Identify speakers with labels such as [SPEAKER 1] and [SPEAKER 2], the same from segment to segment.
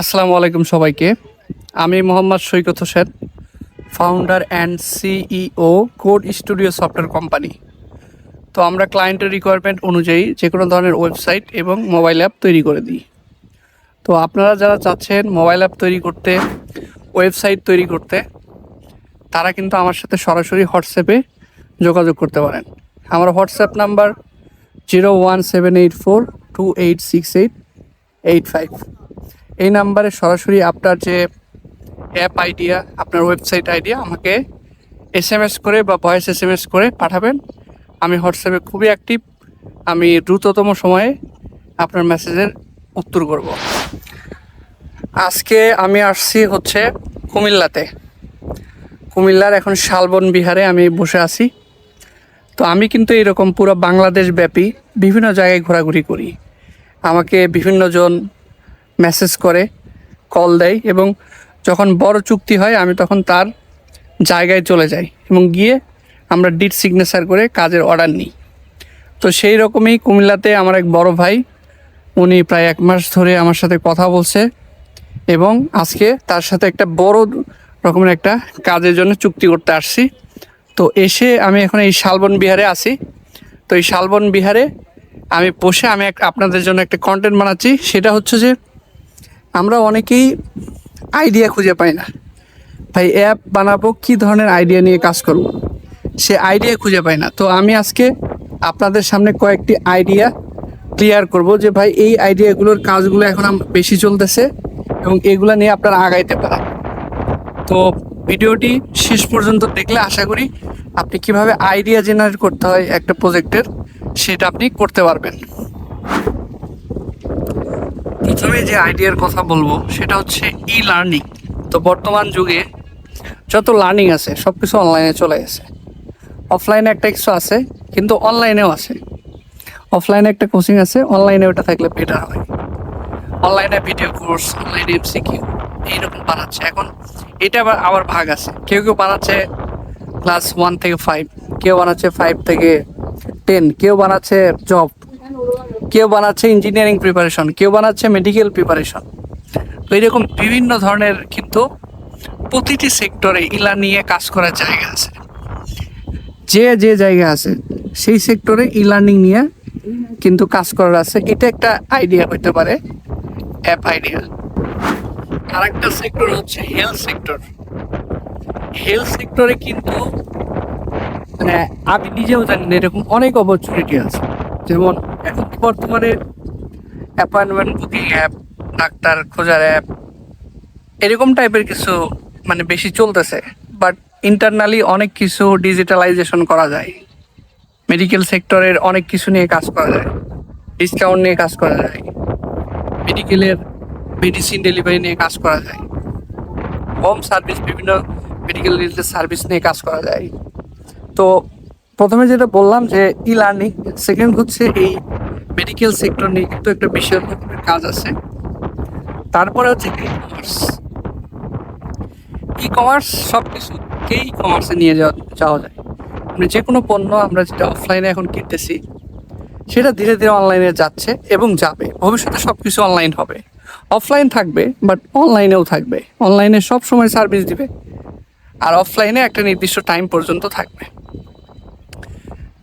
[SPEAKER 1] আসসালামু আলাইকুম সবাইকে। আমি Mohammad Saikat Hossain founder and CEO code studio software company তো আমরা ক্লায়েন্টের রিকোয়ারমেন্ট অনুযায়ী যে কোনো ধরনের ওয়েবসাইট এবং মোবাইল অ্যাপ তৈরি করে দিই। তো আপনারা যারা চাচ্ছেন মোবাইল অ্যাপ তৈরি করতে ওয়েবসাইট তৈরি করতে, তারা কিন্তু আমার সাথে সরাসরি হোয়াটসঅ্যাপে যোগাযোগ করতে পারেন। আমার WhatsApp number zero one seven eight four two eight six eight eight five এই নাম্বারে সরাসরি আপনার যে অ্যাপ আইডিয়া আপনার ওয়েবসাইট আইডিয়া আমাকে এস এম এস করে বা ভয়েস এস এম এস করে পাঠাবেন। আমি হোয়াটসঅ্যাপে খুবই অ্যাক্টিভ আমি দ্রুততম সময়ে আপনার মেসেজের উত্তর করব। আজকে আমি আসছি হচ্ছে কুমিল্লাতে। কুমিল্লার এখন শালবন বিহারে আমি বসে আছি। তো আমি কিন্তু এরকম পুরো বাংলাদেশ ব্যাপী বিভিন্ন জায়গায় ঘোরাঘুরি করি। আমাকে বিভিন্ন জন মেসেজ করে, কল দেয় এবং যখন বড় চুক্তি হয়, আমি তখন তার জায়গায় চলে যাই এবং গিয়ে আমরা ডিট সিগনেচার করে কাজের অর্ডার নিই। তো সেই রকমই কুমিল্লাতে আমার এক বড় ভাই, উনি প্রায় এক মাস ধরে আমার সাথে কথা বলছে এবং আজকে তার সাথে একটা বড় রকমের একটা কাজের জন্য চুক্তি করতে আসছি। তো এসে আমি এখন এই শালবন বিহারে আছি। তো এই শালবন বিহারে আমি বসে আমি এক- আপনাদের জন্য একটা কন্টেন্ট বানাচ্ছি। সেটা হচ্ছে যে আমরা অনেকেই আইডিয়া খুঁজে পাই না। ভাই অ্যাপ বানাবো, কী ধরনের আইডিয়া নিয়ে কাজ করব? সে আইডিয়া খুঁজে পাই না। তো আমি আজকে আপনাদের সামনে কয়েকটি আইডিয়া ক্লিয়ার করব যে, ভাই, এই আইডিয়াগুলোর কাজগুলো এখন বেশি চলতেছে এবং এগুলো নিয়ে আপনারা আগাইতে পারেন। তো ভিডিওটি শেষ পর্যন্ত দেখলে আশা করি আপনি কীভাবে আইডিয়া জেনারেট করতে হয় একটা প্রজেক্টের সেটা আপনি করতে পারবেন। প্রথমে যে আইডিয়ার কথা বলব, সেটা হচ্ছে ই লার্নিং তো বর্তমান যুগে যত লার্নিং আছে সব কিছু অনলাইনে চলে গেছে। অফলাইনে একটা কিছু আছে, কিন্তু অনলাইনেও আছে। অফলাইনে একটা কোচিং আছে অনলাইনে ওটা থাকলে বেটার হয়। অনলাইনে ভিডিও কোর্স অনলাইনে এমসিকিউ এইরকম বানাচ্ছে। এখন এটা আবার আবার ভাগ আছে। কেউ কেউ বানাচ্ছে ক্লাস ওয়ান থেকে ফাইভ কেউ বানাচ্ছে ফাইভ থেকে টেন কেউ বানাচ্ছে জব কেউ বানাচ্ছে ইঞ্জিনিয়ারিং প্রিপারেশন কেউ বানাচ্ছে মেডিকেল প্রিপারেশন তো এরকম বিভিন্ন ধরনের কিন্তু প্রতিটি সেক্টরে ইলা নিয়ে কাজ করার জায়গা আছে। যে যে জায়গা আছে, সেই সেক্টরে ই লার্নিং নিয়ে কিন্তু কাজ করার আছে। এটা একটা আইডিয়া হইতে পারে অ্যাপ আইডিয়া আরেকটা সেক্টর হচ্ছে হেলথ সেক্টর হেলথ সেক্টরে কিন্তু মানে আমি নিজেও জানি না, এরকম অনেক অপরচুনিটি আছে। যেমন বর্তমানে অ্যাপয়েন্টমেন্ট বুকিং অ্যাপ ডাক্তার খোঁজার অ্যাপ এরকম টাইপের কিছু মানে বেশি চলতেছে। বাট ইন্টারনালি অনেক কিছু ডিজিটালাইজেশন করা যায়। মেডিকেল সেক্টরের অনেক কিছু নিয়ে কাজ করা যায়। ডিসকাউন্ট নিয়ে কাজ করা যায়। মেডিকেলের মেডিসিন ডেলিভারি নিয়ে কাজ করা যায়। হোম সার্ভিস বিভিন্ন মেডিকেল রিলেটেড সার্ভিস নিয়ে কাজ করা যায়। তো প্রথমে যেটা বললাম যে ই লার্নিং সেকেন্ড হচ্ছে এই মেডিকেল সেক্টর নিয়ে কিন্তু একটা বিশেষ রকমের কাজ আছে। তারপরে হচ্ছে ই কমার্স ই কমার্স সব কিছুকে ই কমার্সে নিয়ে যাওয়া যাওয়া যায়। মানে যে কোনো পণ্য আমরা যেটা অফলাইনে এখন কিনতেছি, সেটা ধীরে ধীরে অনলাইনে যাচ্ছে এবং যাবে। ভবিষ্যতে সব কিছু অনলাইন হবে। অফলাইন থাকবে বাট অনলাইনেও থাকবে। অনলাইনে সব সময় সার্ভিস দিবে। আর অফলাইনে একটা নির্দিষ্ট টাইম পর্যন্ত থাকবে।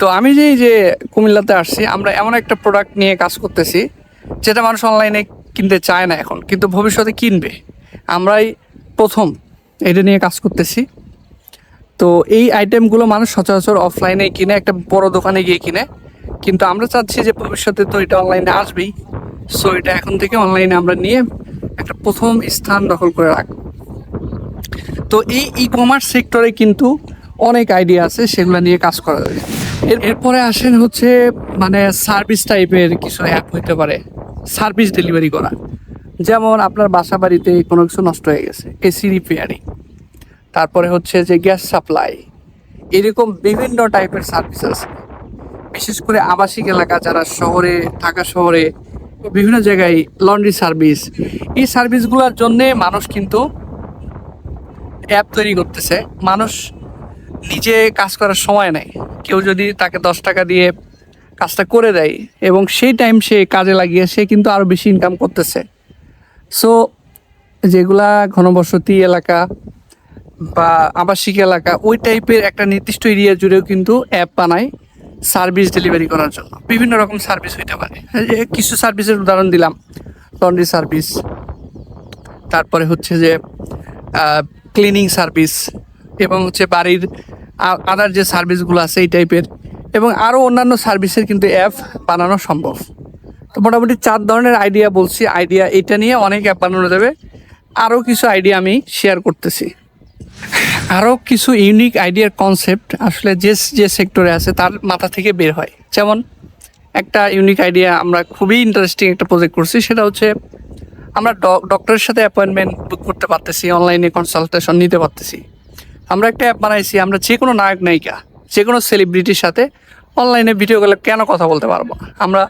[SPEAKER 1] তো আমি যেই যে কুমিল্লাতে আসছি, আমরা এমন একটা প্রোডাক্ট নিয়ে কাজ করতেছি, যেটা মানুষ অনলাইনে কিনতে চায় না এখন, কিন্তু ভবিষ্যতে কিনবে। আমরাই প্রথম এটা নিয়ে কাজ করতেছি। তো এই আইটেমগুলো মানুষ সচরাচর অফলাইনে কিনে, একটা বড় দোকানে গিয়ে কিনে। কিন্তু আমরা চাচ্ছি যে ভবিষ্যতে তো এটা অনলাইনে আসবেই। সো এটা এখন থেকে অনলাইনে আমরা নিয়ে একটা প্রথম স্থান দখল করে রাখব। তো এই ই কমার্স সেক্টরে কিন্তু অনেক আইডিয়া আছে, সেগুলো নিয়ে কাজ করা যায়। এরপরে আসেন হচ্ছে মানে সার্ভিস টাইপের কিছু অ্যাপ হইতে পারে। সার্ভিস ডেলিভারি করা। যেমন আপনার বাসা বাড়িতে কোনো কিছু নষ্ট হয়ে গেছে এসি রিপেয়ারিং তারপরে হচ্ছে যে গ্যাস সাপ্লাই এরকম বিভিন্ন টাইপের সার্ভিস আছে। বিশেষ করে আবাসিক এলাকা, যারা শহরে, ঢাকা শহরে, বিভিন্ন জায়গায় লন্ড্রি সার্ভিস এই সার্ভিসগুলোর জন্যে মানুষ কিন্তু অ্যাপ তৈরি করতেছে। মানুষ নিজে কাজ করার সময় নেই। কেউ যদি তাকে দশ টাকা দিয়ে কাজটা করে দেয় এবং সেই টাইম সে কাজে লাগিয়ে সে কিন্তু আরও বেশি ইনকাম করতেছে। সো যেগুলা ঘনবসতি এলাকা বা আবাসিক এলাকা, ওই টাইপের একটা নির্দিষ্ট এরিয়া জুড়েও কিন্তু অ্যাপ বানায় সার্ভিস ডেলিভারি করার জন্য। বিভিন্ন রকম সার্ভিস হইতে পারে। কিছু সার্ভিসের উদাহরণ দিলাম। লন্ড্রি সার্ভিস তারপরে হচ্ছে যে ক্লিনিং সার্ভিস এবং হচ্ছে বাড়ির আদার যে সার্ভিসগুলো আছে এই টাইপের এবং আরও অন্যান্য সার্ভিসের কিন্তু অ্যাপ বানানো সম্ভব। তো মোটামুটি চার ধরনের আইডিয়া বলছি। আইডিয়া এটা নিয়ে অনেক অ্যাপ বানানো যাবে। আরও কিছু আইডিয়া আমি শেয়ার করতেছি। আরও কিছু ইউনিক আইডিয়ার কনসেপ্ট আসলে যে যে সেক্টরে আছে তার মাথা থেকে বের হয়। যেমন একটা ইউনিক আইডিয়া আমরা খুবই ইন্টারেস্টিং একটা প্রজেক্ট করছি, সেটা হচ্ছে আমরা ডক্টরের সাথে অ্যাপয়েন্টমেন্ট বুক করতে পারতেছি অনলাইনে কনসালটেশন নিতে পারতেছি। আমরা একটা অ্যাপ বানাইছি, আমরা যে কোনো নায়ক নায়িকা যে কোনো সেলিব্রিটির সাথে অনলাইনে ভিডিও কলে কেন কথা বলতে পারব? আমরা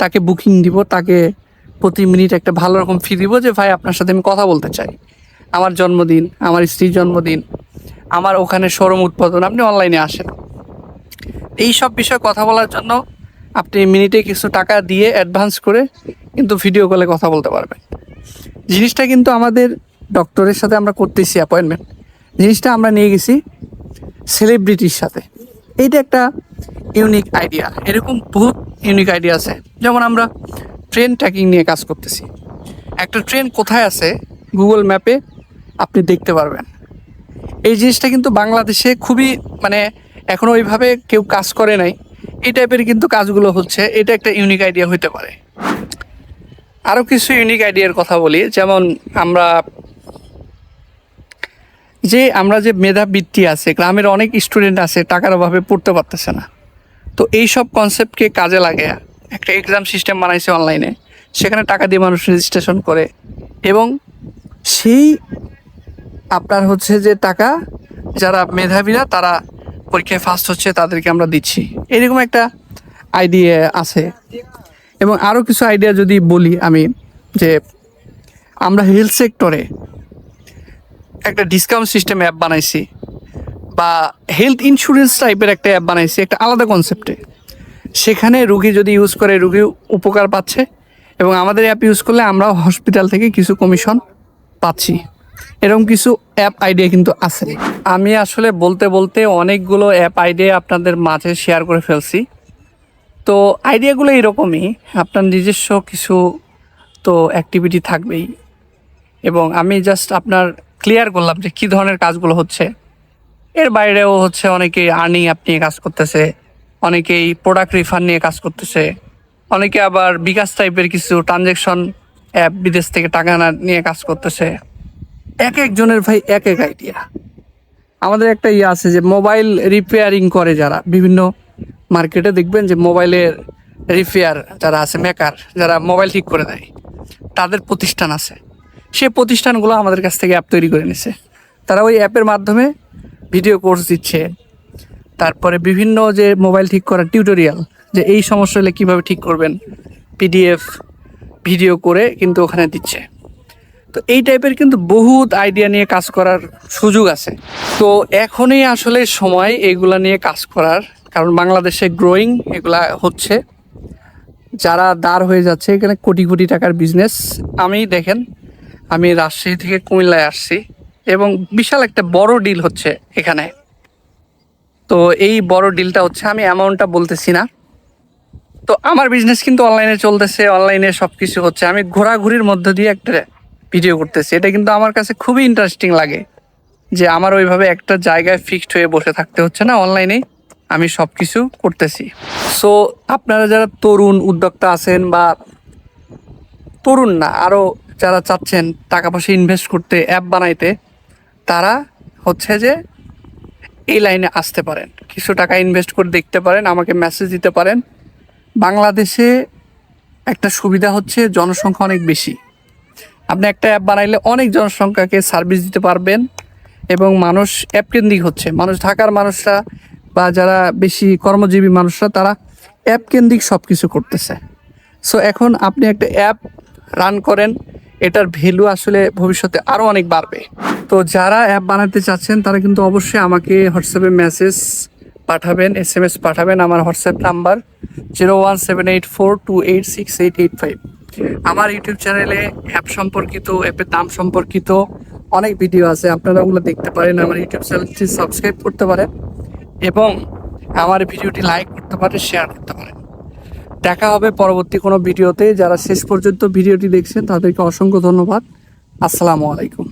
[SPEAKER 1] তাকে বুকিং দিব, তাকে প্রতি মিনিট একটা ভালো রকম ফি দিব যে, ভাই, আপনার সাথে আমি কথা বলতে চাই। আমার জন্মদিন, আমার স্ত্রীর জন্মদিন, আমার ওখানে শোরুম উৎপাদন আপনি অনলাইনে আসেন। এই সব বিষয়ে কথা বলার জন্য আপনি মিনিটে কিছু টাকা দিয়ে অ্যাডভান্স করে কিন্তু ভিডিও কলে কথা বলতে পারবেন। জিনিসটা কিন্তু আমাদের ডক্টরের সাথে আমরা করতেছি অ্যাপয়েন্টমেন্ট জিনিসটা আমরা নিয়ে গেছি সেলিব্রিটির সাথে। এইটা একটা ইউনিক আইডিয়া এরকম বহুত ইউনিক আইডিয়া আছে। যেমন আমরা ট্রেন ট্র্যাকিং নিয়ে কাজ করতেছি। একটা ট্রেন কোথায় আছে গুগল ম্যাপে আপনি দেখতে পারবেন। এই জিনিসটা কিন্তু বাংলাদেশে খুবই মানে এখনও ওইভাবে কেউ কাজ করে নাই। এই টাইপের কিন্তু কাজগুলো হচ্ছে। এটা একটা ইউনিক আইডিয়া হতে পারে। আরও কিছু ইউনিক আইডিয়ার কথা বলি। যেমন আমরা যে আমরা যে মেধাবৃত্তি আছে, গ্রামের অনেক স্টুডেন্ট আছে, টাকার অভাবে পড়তে পারতেছে না। তো এই সব কনসেপ্টকে কাজে লাগে একটা এক্সাম সিস্টেম বানাইছে অনলাইনে সেখানে টাকা দিয়ে মানুষ রেজিস্ট্রেশন করে এবং সেই আপনার হচ্ছে যে টাকা যারা মেধাবীরা, তারা পরীক্ষায় ফার্স্ট হচ্ছে, তাদেরকে আমরা দিচ্ছি। এরকম একটা আইডিয়া আছে। এবং আরও কিছু আইডিয়া যদি বলি আমি, যে আমরা হেলথ সেক্টরে একটা ডিসকাউন্ট সিস্টেম অ্যাপ বানাইছি বা হেলথ ইন্স্যুরেন্স টাইপের একটা অ্যাপ বানাইছি, একটা আলাদা কনসেপ্টে সেখানে রুগী যদি ইউজ করে, রুগী উপকার পাচ্ছে এবং আমাদের অ্যাপ ইউজ করলে আমরাও হসপিটাল থেকে কিছু কমিশন পাচ্ছি। এরকম কিছু অ্যাপ আইডিয়া কিন্তু আছে। আমি আসলে বলতে বলতে অনেকগুলো অ্যাপ আইডিয়া আপনাদের মাঝে শেয়ার করে ফেলছি। তো আইডিয়াগুলো এরকমই, আপনার নিজস্ব কিছু তো অ্যাক্টিভিটি থাকবেই। এবং আমি জাস্ট আপনার ক্লিয়ার করলাম যে কী ধরনের কাজগুলো হচ্ছে। এর বাইরেও হচ্ছে অনেকে আর্নিং অ্যাপ নিয়ে কাজ করতেছে, অনেকেই প্রোডাক্ট রিফান্ড নিয়ে কাজ করতেছে, অনেকে আবার বিকাশ টাইপের কিছু ট্রানজ্যাকশন অ্যাপ বিদেশ থেকে টাকা আনা নিয়ে কাজ করতেছে। এক একজনের ভাই এক এক আইডিয়া আমাদের একটা ইয়ে আছে যে মোবাইল রিপেয়ারিং করে যারা, বিভিন্ন মার্কেটে দেখবেন যে মোবাইলের রিপেয়ার যারা আছে মেকার যারা মোবাইল ঠিক করে দেয়, তাদের প্রতিষ্ঠান আছে। সে প্রতিষ্ঠানগুলো আমাদের কাছ থেকে অ্যাপ তৈরি করে নিছে। তারা ওই অ্যাপের মাধ্যমে ভিডিও কোর্স দিচ্ছে। তারপরে বিভিন্ন যে মোবাইল ঠিক করার টিউটোরিয়াল যে এই সমস্যা হলে কীভাবে ঠিক করবেন পিডিএফ ভিডিও করে কিন্তু ওখানে দিচ্ছে। তো এই টাইপের কিন্তু বহুত আইডিয়া নিয়ে কাজ করার সুযোগ আছে। তো এখনই আসলে সময় এগুলা নিয়ে কাজ করার, কারণ বাংলাদেশে গ্রোয়িং এগুলা হচ্ছে। যারা দাঁড় হয়ে যাচ্ছে এখানে কোটি কোটি টাকার বিজনেস আমি দেখেন আমি রাজশাহী থেকে কুমিল্লায় আসছি এবং বিশাল একটা বড় ডিল হচ্ছে এখানে। তো এই বড় ডিলটা হচ্ছে, আমি অ্যামাউন্টটা বলতেছি না। তো আমার বিজনেস কিন্তু অনলাইনে চলতেছে অনলাইনে সব কিছু হচ্ছে। আমি ঘোরাঘুরির মধ্য দিয়ে একটা ভিডিও করতেছি। এটা কিন্তু আমার কাছে খুবই ইন্টারেস্টিং লাগে যে আমার ওইভাবে একটা জায়গায় ফিক্সড হয়ে বসে থাকতে হচ্ছে না অনলাইনে আমি সব কিছু করতেছি। সো আপনারা যারা তরুণ উদ্যোক্তা আছেন বা তরুণ না আরও যারা চাচ্ছেন টাকা পয়সা ইনভেস্ট করতে অ্যাপ বানাইতে, তারা হচ্ছে যে এই লাইনে আসতে পারেন। কিছু টাকা ইনভেস্ট করে দেখতে পারেন, আমাকে মেসেজ দিতে পারেন। বাংলাদেশে একটা সুবিধা হচ্ছে জনসংখ্যা অনেক বেশি। আপনি একটা অ্যাপ বানাইলে অনেক জনসংখ্যাকে সার্ভিস দিতে পারবেন এবং মানুষ অ্যাপ কেন্দ্রিক হচ্ছে। মানুষ ঢাকার মানুষরা বা যারা বেশি কর্মজীবী মানুষরা, তারা অ্যাপ কেন্দ্রিক সব কিছু করতেছে। সো এখন আপনি একটা অ্যাপ রান করেন এটার ভ্যালু আসলে ভবিষ্যতে আরও অনেক বাড়বে। তো যারা অ্যাপ বানাতে চাচ্ছেন, তারা কিন্তু অবশ্যই আমাকে হোয়াটসঅ্যাপে মেসেজ পাঠাবেন এস এম এস পাঠাবেন। আমার WhatsApp number zero one seven eight four two eight six eight eight five আমার ইউটিউব চ্যানেলে অ্যাপ সম্পর্কিত অ্যাপের দাম সম্পর্কিত অনেক ভিডিও আছে। আপনারা ওগুলো দেখতে পারেন, আমার ইউটিউব চ্যানেলটি সাবস্ক্রাইব করতে পারেন এবং আমার ভিডিওটি লাইক করতে পারেন শেয়ার করতে পারেন। দেখা হবে পরবর্তী কোনো ভিডিওতে। যারা শেষ পর্যন্ত ভিডিওটি দেখছেন, তাদেরকে অসংখ্য ধন্যবাদ। আসসালামু আলাইকুম।